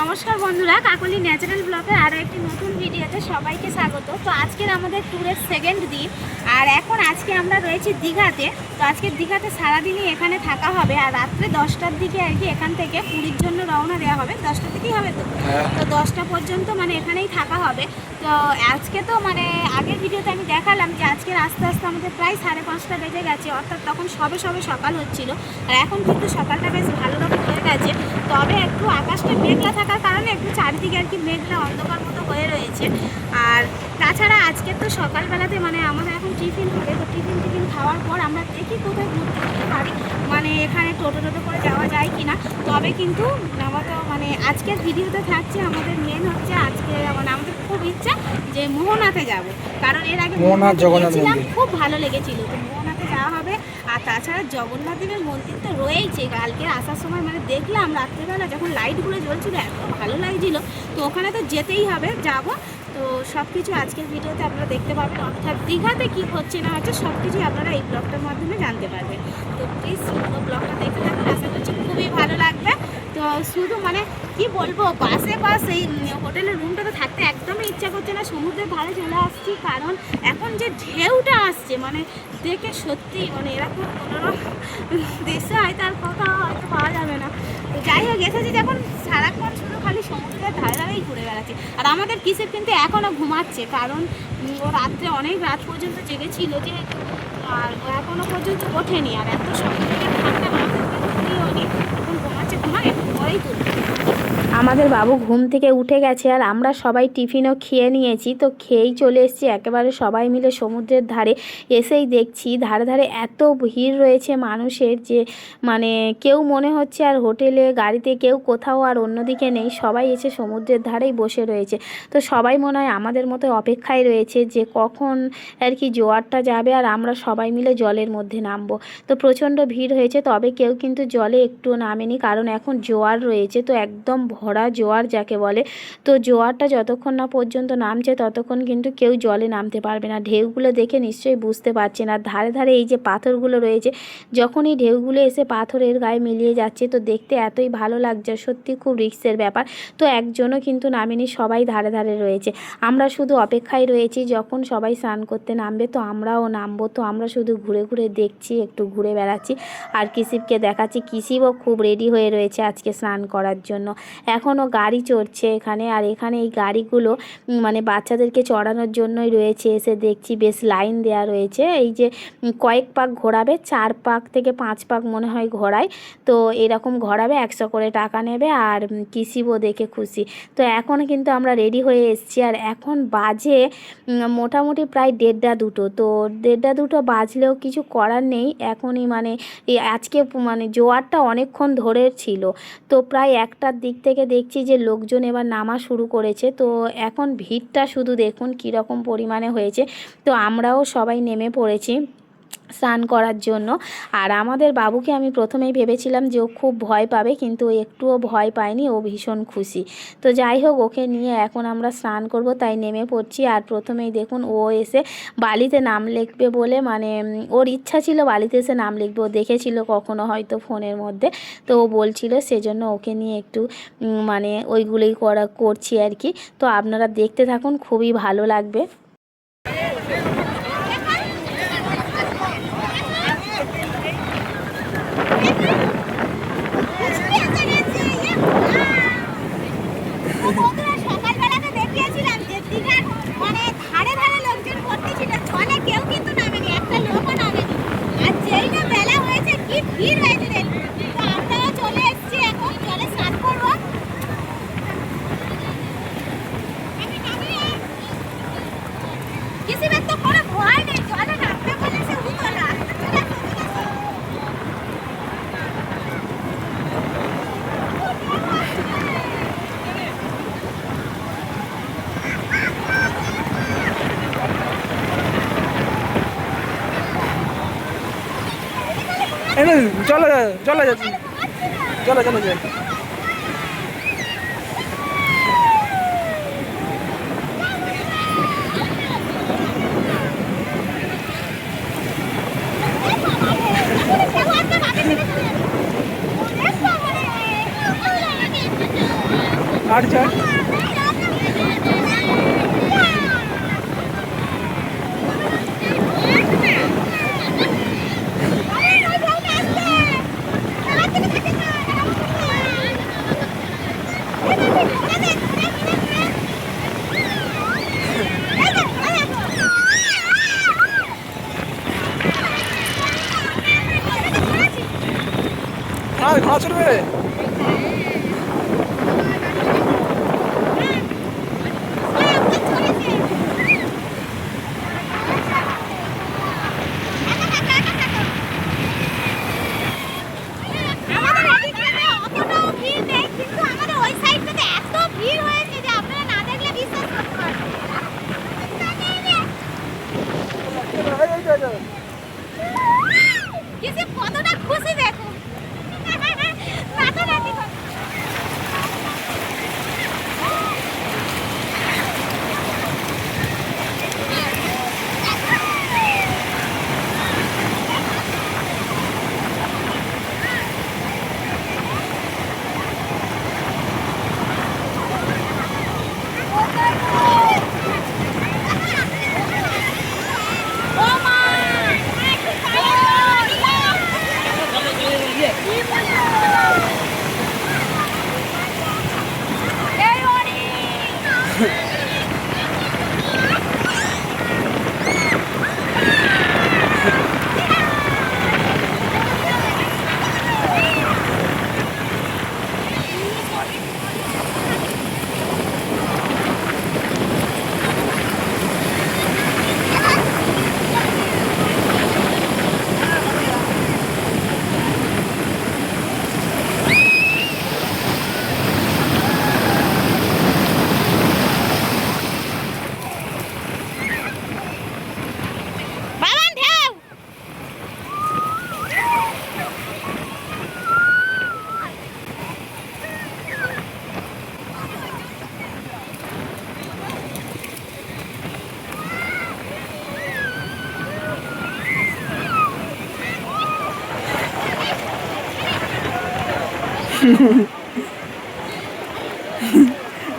নমস্কার বন্ধুরা কাকলি ন্যাচারাল ব্লগের আরও একটি নতুন ভিডিওতে সবাইকে স্বাগত। তো আজকের আমাদের ট্যুরের সেকেন্ড দিন আর এখন আজকে আমরা রয়েছি দীঘাতে। তো আজকে দীঘাতে সারাদিনই এখানে থাকা হবে আর রাত্রে দশটার দিকে আর কি এখান থেকে পুরীর জন্য রওনা দেওয়া হবে। দশটার দিকেই হবে তো? তো দশটা পর্যন্ত মানে এখানেই থাকা হবে। তো আজকে তো মানে আগের ভিডিওতে আমি দেখালাম যে আজকে আস্তে আস্তে আমাদের প্রায় সাড়ে পাঁচটা বেজে গেছে অর্থাৎ তখন সবে সবে সকাল হচ্ছিল। আর এখন কিন্তু সকালটা বেশ ভালো রকম গেছে তবে একটু আকাশটা মেঘলা থাকার কারণে একটু চারিদিকে আর কি মেঘলা অন্ধকার মতো হয়ে রয়েছে। আর তাছাড়া আজকে তো সকালবেলাতে মানে আমাদের এখন টিফিন হবে তো টিফিন টিফিন খাওয়ার পর আমরা দেখি কোথায় ঘুরতে যেতে পারি। মানে এখানে টোটো টোটো করে যাওয়া যায় কি না তবে কিন্তু আমাদের মানে আজকের ভিডিওতে থাকছে আমাদের মেন হচ্ছে আজকে মানে আমাদের খুব ইচ্ছা যে মোহনাতে যাব। কারণ এর আগে মোহনা খুব ভালো লেগেছিল। তো হবে আর তাছাড়া জগন্নাথ দেবের মন্দির তো রয়েইছে। কালকে আসার সময় মানে দেখলাম রাত্রেবেলা যখন লাইটগুলো জ্বলছিল, এত ভালো লাগছিল। তো ওখানে তো যেতেই হবে, যাব। তো সব কিছু আজকের ভিডিওতে আপনারা দেখতে পাবেন। অর্থাৎ দীঘাতে কী হচ্ছে না হচ্ছে সব কিছুই আপনারা এই ব্লগটার মাধ্যমে জানতে পারবেন। তো প্লিজ ব্লগটা দেখতে থাকুন। আশা করছি খুবই ভালো লাগবে। তো শুধু মানে কি বলব, বাসে, বাস, এই হোটেলের রুমটাতে থাকতে একদমই ইচ্ছা করছে না। সমুদ্রের ধারে চলে আসছি কারণ এখন যে ঢেউটা আসছে মানে দেখে সত্যি মানে এরকম কোনো দেশে হয়তো আর কোথাও হয়তো পাওয়া যাবে না। তো যাই হোক, এসেছি যখন সারাক্ষণ শুধু খালি সমুদ্রের ধারে ধারেই ঘুরে বেড়াচ্ছে। আর আমাদের কিসের কিন্তু এখনও ঘুমাচ্ছে, কারণ ও রাত্রে অনেক রাত পর্যন্ত জেগেছিল যেহেতু আর এখনও পর্যন্ত ওঠেনি আর এত সকাল থেকে নি। এখন ঘুমাচ্ছে ঘুমায় পরেই তুলবে। আমাদের বাবু ঘুম থেকে উঠে গেছে আর আমরা সবাই টিফিনও খেয়ে নিয়েছি। তো খেয়েই চলে এসেছি একেবারে সবাই মিলে সমুদ্রের ধারে। এসেই দেখছি ধারে ধারে এত ভিড় রয়েছে মানুষের যে মানে কেউ মনে হচ্ছে আর হোটেলে, গাড়িতে কেউ কোথাও আর অন্যদিকে নেই। সবাই এসে সমুদ্রের ধারেই বসে রয়েছে। তো সবাই মনে হয় আমাদের মতো অপেক্ষায় রয়েছে যে, কখন আর কি জোয়ারটা যাবে আর আমরা সবাই মিলে জলের মধ্যে নামবো। তো প্রচণ্ড ভিড় হয়েছে, তবে কেউ কিন্তু জলে একটু নামেনি কারণ এখন জোয়ার রয়েছে। তো একদম ভরা জোয়ার যাকে বলে। তো জোয়ারটা যতক্ষণ না পর্যন্ত নামছে ততক্ষণ কিন্তু কেউ জলে নামতে পারবে না। ঢেউগুলো দেখে নিশ্চয়ই বুঝতে পারছেন আর ধারে ধারে এই যে পাথরগুলো রয়েছে যখন এই ঢেউগুলো এসে পাথরের গায়ে মিলিয়ে যাচ্ছে, তো দেখতে এতই ভালো লাগছে। সত্যি খুব রিস্কের ব্যাপার। তো একজনও কিন্তু নামেনি, সবাই ধারে ধারে রয়েছে। আমরা শুধু অপেক্ষায় রয়েছি, যখন সবাই স্নান করতে নামবে, তো আমরাও নামবো। তো আমরা শুধু ঘুরে ঘুরে দেখছি, একটু ঘুরে বেড়াচ্ছি। আর কিসিবকে দেখাচ্ছি কিসিবও খুব রেডি হয়ে রয়েছে আজকে স্নান করার জন্য। এখনও গাড়ি চড়ছে এখানে আর এখানে এই গাড়িগুলো মানে বাচ্চাদেরকে চড়ানোর জন্যই রয়েছে। এসে দেখছি বেশ লাইন দেওয়া রয়েছে। এই যে কয়েক পাক ঘোরাবে চার পাক থেকে পাঁচ পাক মনে হয় ঘোরায়। তো এরকম ঘোরাবে একশো করে টাকা নেবে আর উম, কিসিবও দেখে খুশি। তো এখন কিন্তু আমরা রেডি হয়ে এসেছি আর এখন বাজে মোটামুটি প্রায় দেড়টা দুটো। তো দেড়টা দুটো বাজলেও কিছু করার নেই। এখনই মানে আজকে মানে জোয়ারটা অনেকক্ষণ ধরে ছিল। তো প্রায় একটার দিক থেকে দেখছি যে লোকজন এবার নামা শুরু করেছে। তো এখন ভিড়টা শুধু দেখুন কীরকম পরিমাণে হয়েছে। তো আমরাও সবাই নেমে পড়েছি। স্নান করার জন্য। আর আমাদের বাবুকে আমি প্রথমেই ভেবেছিলাম যে ও খুব ভয় পাবে, কিন্তু একটুও ভয় পায়নি, ও ভীষণ খুশি। তো যাই হোক, ওকে নিয়ে এখন আমরা স্নান করব, তাই নেমে পড়ছি। আর প্রথমেই দেখুন, ও এসে বালিতে নাম লিখবে বলে মানে ওর ইচ্ছা ছিল বালিতে এসে নাম লিখবে। ও দেখেছিল কখনো হয়তো ফোনের মধ্যে। তো ও বলছিল সেজন্য ওকে নিয়ে একটু মানে ওইগুলোই করা, করছি আর কি। তো আপনারা দেখতে থাকুন, খুবই ভালো লাগবে সকালবেলাতে দেখিয়েছিলাম যে দীঘার মানে ধারে ধারে লোকজন ভর্তি ছিল জলে কেউ কিন্তু নামেনি একটা লোকও নামেনি আর যেই না বেলা হয়েছে কি ভিড় হয়েছে দেখুন। তো আমরাও চলে এসেছি এখন জলে স্নান করব কিসিমের তো কোনো ভয় নেই জলে নামতে বলে সে উতলা এই না, চলো চলো যাচ্ছি চলো চলো যাই আট চার?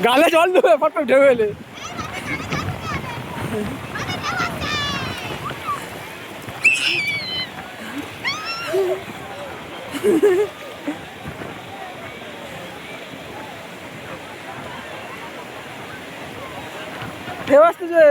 গালে জল দেবে ফটো ঢেউ এলে। ঢেউ আসতেছে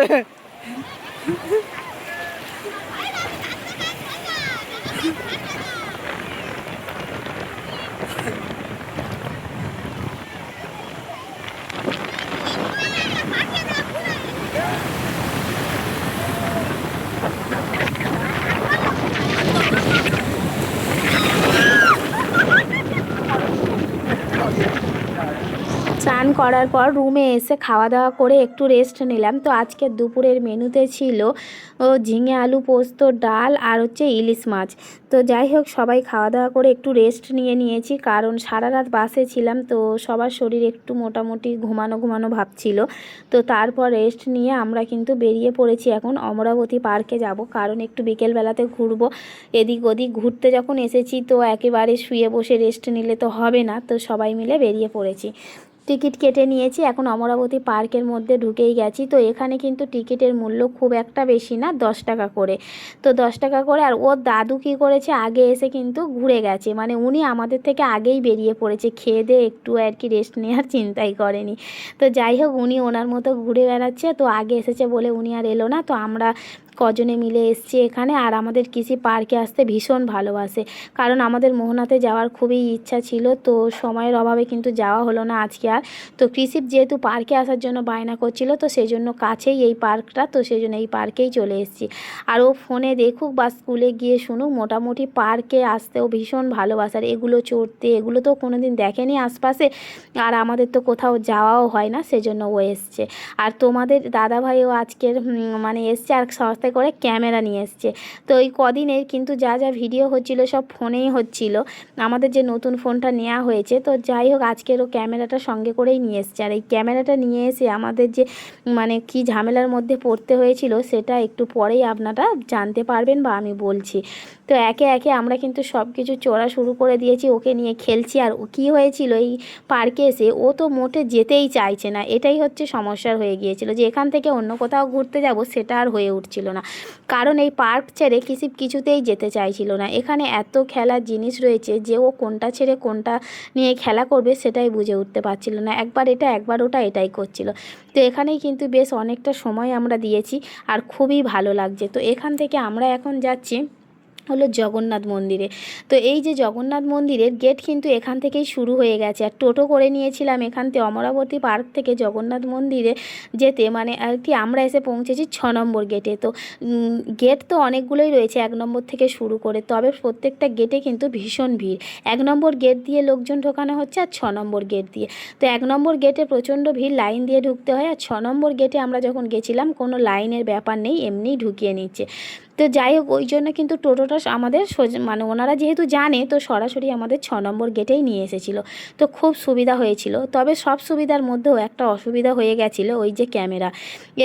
স্নান করার পর রুমে এসে খাওয়া দাওয়া করে একটু রেস্ট নিলাম। তো আজকে দুপুরের মেনুতে ছিল, ও ঝিঙে আলু পোস্ত, ডাল আর হচ্ছে ইলিশ মাছ। তো যাই হোক, সবাই খাওয়া দাওয়া করে একটু রেস্ট নিয়ে নিয়েছি, কারণ সারা রাত বাসে ছিলাম তো সবার শরীর একটু মোটামুটি ঘুমানো ঘুমানো ভাব ছিল। তো তারপর রেস্ট নিয়ে আমরা কিন্তু বেরিয়ে পড়েছি এখন অমরাবতী পার্কে যাব, কারণ একটু বিকেলবেলাতে ঘুরবো। এদিক ওদিক ঘুরতে যখন এসেছি তো একেবারে শুয়ে বসে রেস্ট নিলে তো হবে না, তো সবাই মিলে বেরিয়ে পড়েছি। টিকিট কেটে নিয়েছি, এখন অমরাবতী পার্কের মধ্যে ঢুকেই গেছি। তো এখানে কিন্তু টিকিটের মূল্য খুব একটা বেশি না, দশ টাকা করে। তো দশ টাকা করে, আর ওর দাদু কী করেছে, আগে এসে কিন্তু ঘুরে গেছে। মানে উনি আমাদের থেকে আগেই বেরিয়ে পড়েছে, খেয়ে দিয়ে একটু আর কি রেস্ট নেওয়ার চিন্তাই করেনি। তো যাই হোক, উনি ওনার মতো ঘুরে বেড়াচ্ছে, তো আগে এসেছে বলে উনি আর এলো না। তো আমরা কজনে মিলে এসছি এখানে আর আমাদের কৃষি পার্কে আসতে ভীষণ ভালোবাসে। কারণ আমাদের মোহনাতে যাওয়ার খুবই ইচ্ছা ছিল, তো সময়ের অভাবে কিন্তু যাওয়া হলো না আজকে আর। তো কৃষিপ যেহেতু পার্কে আসার জন্য বায়না করছিল, তো সেই জন্য কাছেই এই পার্কটা, তো সেই জন্য এই পার্কেই চলে এসেছি। আর ও ফোনে দেখুক বা স্কুলে গিয়ে শুনুক, মোটামুটি পার্কে আসতেও ভীষণ ভালোবাসার এগুলো চড়তে, এগুলো তো কোনো দিন দেখেনি আশপাশে, আর আমাদের তো কোথাও যাওয়াও হয় না, সেজন্য ও এসছে। আর তোমাদের দাদাভাইও আজকের মানে এসছে আর সাথে সাথে করে ক্যামেরা নিয়ে এসছে। তো ওই কদিনের কিন্তু যা যা ভিডিও হচ্ছিল সব ফোনেই হচ্ছিল। আমাদের যে নতুন ফোনটা নেওয়া হয়েছে, তো যাই হোক আজকেরও ক্যামেরাটা সঙ্গে করেই নিয়ে এসছে। আর এই ক্যামেরাটা নিয়ে এসে আমাদের যে মানে কি ঝামেলার মধ্যে পড়তে হয়েছিল, সেটা একটু পরেই আপনারা জানতে পারবেন বা আমি বলছি। তো একে একে আমরা কিন্তু সব কিছু চড়া শুরু করে দিয়েছি, ওকে নিয়ে খেলছি। আর কী হয়েছিল এই পার্কে এসে, ও তো মোটে যেতেই চাইছে না। এটাই হচ্ছে সমস্যার হয়ে গিয়েছিল যে এখান থেকে অন্য কোথাও ঘুরতে যাব সেটা আর হয়ে উঠছিল না। কারণ এই পার্ক ছেড়ে কিছু কিছুতেই যেতে চাইছিল না। এখানে এত খেলার জিনিস রয়েছে যে ও কোনটা ছেড়ে কোনটা নিয়ে খেলা করবে সেটাই বুঝে উঠতে পারছিল না। একবার এটা, একবার ওটা এটাই করছিল। তো এখানেই কিন্তু বেশ অনেকটা সময় আমরা দিয়েছি আর খুবই ভালো লাগছে। তো এখান থেকে আমরা এখন যাচ্ছি হলো জগন্নাথ মন্দিরে। তো এই যে জগন্নাথ মন্দিরের গেট কিন্তু এখান থেকেই শুরু হয়ে গেছে। আর টোটো করে নিয়েছিলাম এখান থেকে অমরাবতী পার্ক থেকে জগন্নাথ মন্দিরে যেতে। মানে আর কি আমরা এসে পৌঁছেছি ছ নম্বর গেটে তো গেট তো অনেকগুলোই রয়েছে এক নম্বর থেকে শুরু করে। তবে প্রত্যেকটা গেটে কিন্তু ভীষণ ভিড়। এক নম্বর গেট দিয়ে লোকজন ঢোকানো হচ্ছে আর ছ নম্বর গেট দিয়ে। তো এক নম্বর গেটে প্রচণ্ড ভিড়, লাইন দিয়ে ঢুকতে হয়। আর ছ নম্বর গেটে আমরা যখন গেছিলাম, কোনো লাইনের ব্যাপার নেই, এমনিই ঢুকিয়ে নিচ্ছে। তো যাই হোক, ওই জন্য কিন্তু টোটোটা আমাদের মানে ওনারা যেহেতু জানে, তো সরাসরি আমাদের ছ নম্বর গেটেই নিয়ে এসেছিল। তো খুব সুবিধা হয়েছিল। তবে সব সুবিধার মধ্যেও একটা অসুবিধা হয়ে গেছিল ওই যে ক্যামেরা।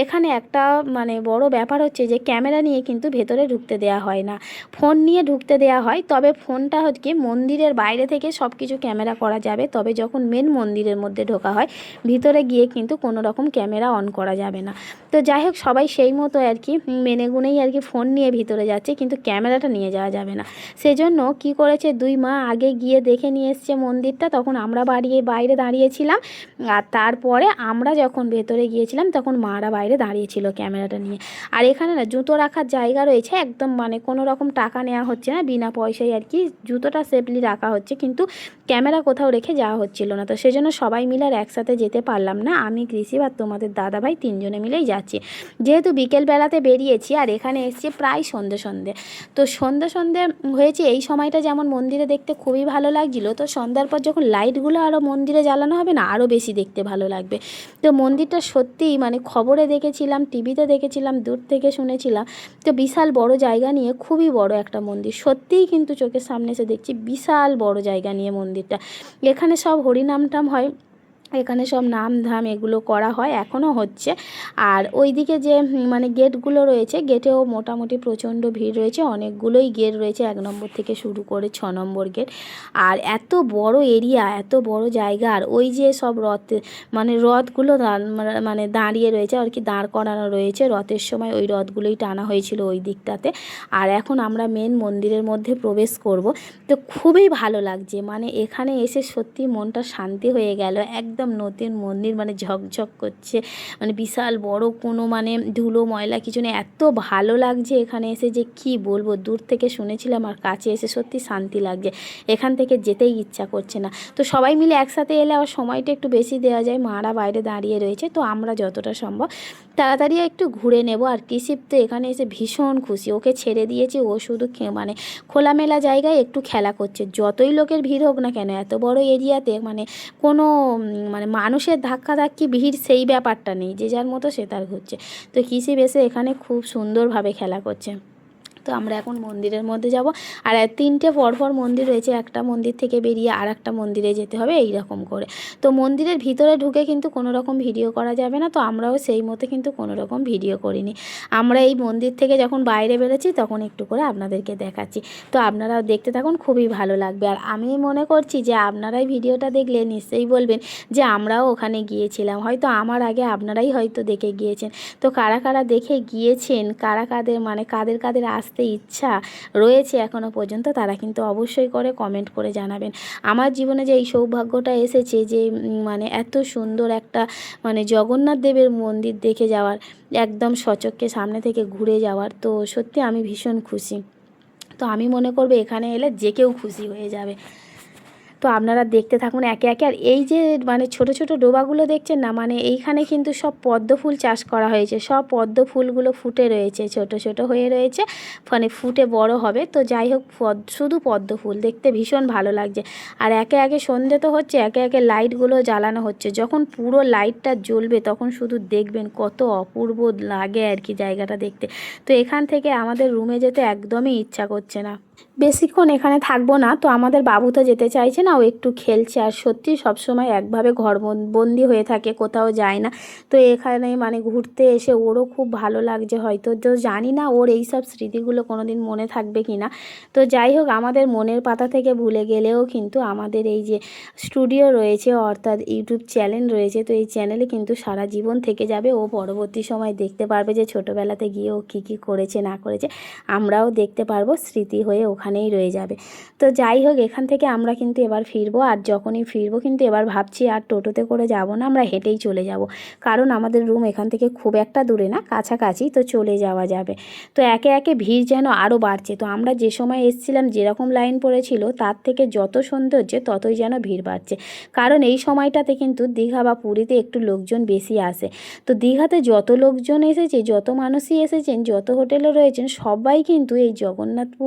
এখানে একটা মানে বড় ব্যাপার হচ্ছে যে, ক্যামেরা নিয়ে কিন্তু ভেতরে ঢুকতে দেওয়া হয় না। ফোন নিয়ে ঢুকতে দেওয়া হয়, তবে ফোনটা হচ্ছে মন্দিরের বাইরে থেকে সব কিছু ক্যামেরা করা যাবে। তবে যখন মেন মন্দিরের মধ্যে ঢোকা হয়, ভিতরে গিয়ে কিন্তু কোনো রকম ক্যামেরা অন করা যাবে না। তো যাই হোক, সবাই সেই মতো আর কি, মেনে গুনেই আর কি ফোন নিয়ে ভিতরে যাচ্ছে, কিন্তু ক্যামেরাটা নিয়ে যাওয়া যাবে না। সেজন্য কি করেছে, দুই মা আগে গিয়ে দেখে নিয়ে এসছে মন্দিরটা, তখন আমরা বাড়িয়ে বাইরে দাঁড়িয়েছিলাম। আর তারপরে আমরা যখন ভেতরে গিয়েছিলাম, তখন মারা বাইরে দাঁড়িয়েছিল ক্যামেরাটা নিয়ে। আর এখানে না, জুতো রাখার জায়গা রয়েছে একদম মানে কোনো রকম টাকা নেওয়া হচ্ছে না, বিনা পয়সায় আর কি। জুতোটা সেফলি রাখা হচ্ছে, কিন্তু ক্যামেরা কোথাও রেখে যাওয়া হচ্ছিল না। তো সেজন্য সবাই মিলে আর একসাথে যেতে পারলাম না। আমি, কৃষি আর তোমাদের দাদাভাই তিনজনে মিলেই যাচ্ছি। যেহেতু বিকেলবেলাতে বেরিয়েছি, আর এখানে এসছি প্রায় সন্ধে সন্ধে। তো সন্ধে সন্ধে হয়েছে, এই সময়টা যেমন মন্দিরে দেখতে খুবই ভালো লাগছিল, তো সন্ধ্যার পর যখন লাইটগুলো আরও মন্দিরে জ্বালানো হবে না আরও বেশি দেখতে ভালো লাগবে। তো মন্দিরটা সত্যিই মানে খবরে দেখেছিলাম, টিভিতে দেখেছিলাম, দূর থেকে শুনেছিলাম, তো বিশাল বড় জায়গা নিয়ে খুবই বড় একটা মন্দির। সত্যিই কিন্তু চোখের সামনে এসে দেখছি বিশাল বড় জায়গা নিয়ে মন্দিরটা। এখানে সব হরিনাম টাম হয় এখানে সব নাম ধাম এগুলো করা হয়, এখনও হচ্ছে। আর ওইদিকে যে মানে গেটগুলো রয়েছে, গেটেও মোটামুটি প্রচণ্ড ভিড় রয়েছে, অনেকগুলোই গেট রয়েছে, এক নম্বর থেকে শুরু করে ছ নম্বর গেট। আর এত বড় এরিয়া, এত বড় জায়গা, আর ওই যে সব রথ মানে রথগুলো দাঁ- মানে দাঁড়িয়ে রয়েছে, আর কি দাঁড় করানো রয়েছে। রথের সময় ওই রথগুলোই টানা হয়েছিল ওই দিকটাতে। আর এখন আমরা মেন মন্দিরের মধ্যে প্রবেশ করব। তো খুবই ভালো লাগছে মানে এখানে এসে সত্যি মনটা শান্তি হয়ে গেল, একদম নতুন মন্দির মানে ঝকঝক করছে মানে বিশাল বড় কোনো মানে ধুলো, ময়লা কিছু নেই। এত ভালো লাগছে এখানে এসে যে কি বলব? দূর থেকে শুনেছিলাম আর কাছে এসে সত্যি শান্তি লাগছে। এখান থেকে যেতেই ইচ্ছা করছে না। তো সবাই মিলে একসাথে এলে আবার সময়টা একটু বেশি দেওয়া যায়। মারা বাইরে দাঁড়িয়ে রয়েছে, তো আমরা যতটা সম্ভব তাড়াতাড়ি একটু ঘুরে নেব। আর কৃষিপ তো এখানে এসে ভীষণ খুশি। ওকে ছেড়ে দিয়েছি, ও শুধু মানে খোলামেলা জায়গায় একটু খেলা করছে। যতই লোকের ভিড় হোক না কেন, এত বড় এরিয়াতে মানে কোনো মানে মানুষের ধাক্কাধাক্কি ভিড় সেই ব্যাপারটা নেই, যে যার মতো সে তার ঘুরছে তো কৃষি বেশে এখানে খুব সুন্দরভাবে খেলা করছে। তো আমরা এখন মন্দিরের মধ্যে যাব। আর তিনটে পরপর মন্দির রয়েছে, একটা মন্দির থেকে বেরিয়ে আর একটা মন্দিরে যেতে হবে এই রকম করে। তো মন্দিরের ভিতরে ঢুকে কিন্তু কোনো রকম ভিডিও করা যাবে না, তো আমরাও সেই মতো কিন্তু কোনো রকম ভিডিও করিনি। আমরা এই মন্দির থেকে যখন বাইরে বেরোচ্ছি তখন একটু করে আপনাদেরকে দেখাচ্ছি। তো আপনারাও দেখতে থাকুন, খুবই ভালো লাগবে। আর আমি মনে করছি যে আপনারাই ভিডিওটা দেখলে নিশ্চয়ই বলবেন যে আমরাও ওখানে গিয়েছিলাম। হয়তো আমার আগে আপনারাই হয়তো দেখে গিয়েছেন। তো কারা কারা দেখে গিয়েছেন, কারা কাদের মানে কাদের কাদের আসতে ইচ্ছা রয়েছে এখনও পর্যন্ত, তারা কিন্তু অবশ্যই করে কমেন্ট করে জানাবেন। আমার জীবনে যে এই সৌভাগ্যটা এসেছে যে মানে এত সুন্দর একটা মানে জগন্নাথ দেবের মন্দির দেখে যাওয়ার, একদম সচককে সামনে থেকে ঘুরে যাওয়ার, তো সত্যি আমি ভীষণ খুশি। তো আমি মনে করব এখানে এলে যে কেউ খুশি হয়ে যাবে। তো আপনারা দেখতে থাকুন একে একে। আর এই যে মানে ছোট ছোট ডোবাগুলো দেখছেন না মানে এইখানে কিন্তু সব পদ্ম ফুল চাষ করা হয়েছে। সব পদ্ম ফুলগুলো ফুটে রয়েছে, ছোট ছোট হয়ে রয়েছে মানে ফুটে বড় হবে। তো যাই হোক, পদ- শুধু পদ্ম ফুল, দেখতে ভীষণ ভালো লাগছে। আর একে একে সন্ধে তো হচ্ছে, একে একে লাইটগুলো জ্বালানো হচ্ছে। যখন পুরো লাইটটা জ্বলবে, তখন শুধু দেখবেন কত অপূর্ব লাগে আর কি জায়গাটা দেখতে। তো এখান থেকে আমাদের রুমে যেতে একদমই ইচ্ছা করছে না। বেশিক্ষণ এখানে থাকব না, তো আমাদের বাবু তো যেতে চাইছে না, ও একটু খেলছে। আর সত্যি সবসময় একভাবে ঘর বন্দি হয়ে থাকে, কোথাও যায় না। তো এখানে মানে ঘুরতে এসে ওরও খুব ভালো লাগছে হয়তো, তো জানি না ওর এই সব স্মৃতিগুলো কোনো দিন মনে থাকবে কি না। তো যাই হোক, আমাদের মনের পাতা থেকে ভুলে গেলেও কিন্তু আমাদের এই যে স্টুডিও রয়েছে, অর্থাৎ ইউটিউব চ্যানেল রয়েছে, তো এই চ্যানেলে কিন্তু সারা জীবন থেকে যাবে। ও পরবর্তী সময় দেখতে পারবে যে ছোটোবেলাতে গিয়ে ও কী কী করেছে, না করেছে। আমরাও দেখতে পারব স্মৃতি হয়ে ওখানেই রয়ে যাবে। তো যাই হোক, এখান থেকে আমরা কিন্তু এবার ফিরবো। আর যখনই ফিরবো কিন্তু এবার ভাবছি, আর টোটোতে করে যাব না, আমরা হেঁটেই চলে যাব। কারণ আমাদের রুম এখান থেকে খুব একটা দূরে না, কাছাকাছি, তো চলে যাওয়া যাবে। তো একে একে ভিড় যেন আরও বাড়ছে। তো আমরা যে সময় এসেছিলাম, যেরকম লাইন পড়েছিল, তার থেকে যত হচ্ছে ততই যেন ভিড় বাড়ছে। কারণ এই সময়টাতে কিন্তু দীঘা বা পুরীতে একটু লোকজন বেশি আসে। তো দীঘাতে যত লোকজন এসেছে, যত মানুষই এসেছেন, যত হোটেলে রয়েছেন, সবাই কিন্তু এই জগন্নাথ প-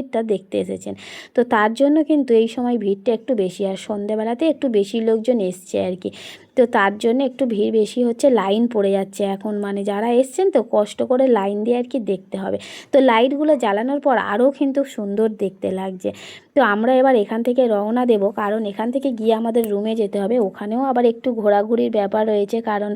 মন্দিরটা দেখতে এসেছেন। তো তার জন্য কিন্তু এই সময় ভিড়টা একটু বেশি আর সন্ধেবেলাতে একটু বেশি লোকজন এসছে আর কি। তো তার জন্য একটু ভিড় বেশি হচ্ছে, লাইন পড়ে যাচ্ছে এখন। মানে যারা এসছেন তো কষ্ট করে লাইন দিয়ে আর কি দেখতে হবে। তো লাইটগুলো জ্বালানোর পর আরও কিন্তু সুন্দর দেখতে লাগছে। তো আমরা এবার এখান থেকে রওনা দেব, কারণ এখান থেকে গিয়ে আমাদের রুমে যেতে হবে। ওখানেও আবার একটু ঘোরাঘুরির ব্যাপার রয়েছে, কারণ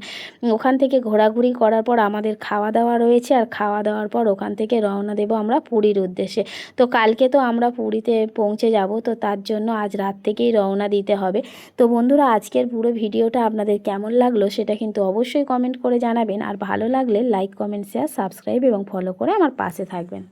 ওখান থেকে ঘোরাঘুরি করার পর আমাদের খাওয়া দাওয়া রয়েছে, আর খাওয়া দাওয়ার পর ওখান থেকে রওনা দেব আমরা পুরীর উদ্দেশ্যে। তো কালকে তো আমরা পুরীতে পৌঁছে যাব, তো তার জন্য আজ রাত থেকেই রওনা দিতে হবে। তো বন্ধুরা, আজকের পুরো ভিডিওটা আপনাদের কেমন লাগল সেটা কিন্তু অবশ্যই কমেন্ট করে জানাবেন। আর ভালো লাগলে লাইক কমেন্ট শেয়ার সাবস্ক্রাইব এবং ফলো করে আমার পাশে থাকবেন।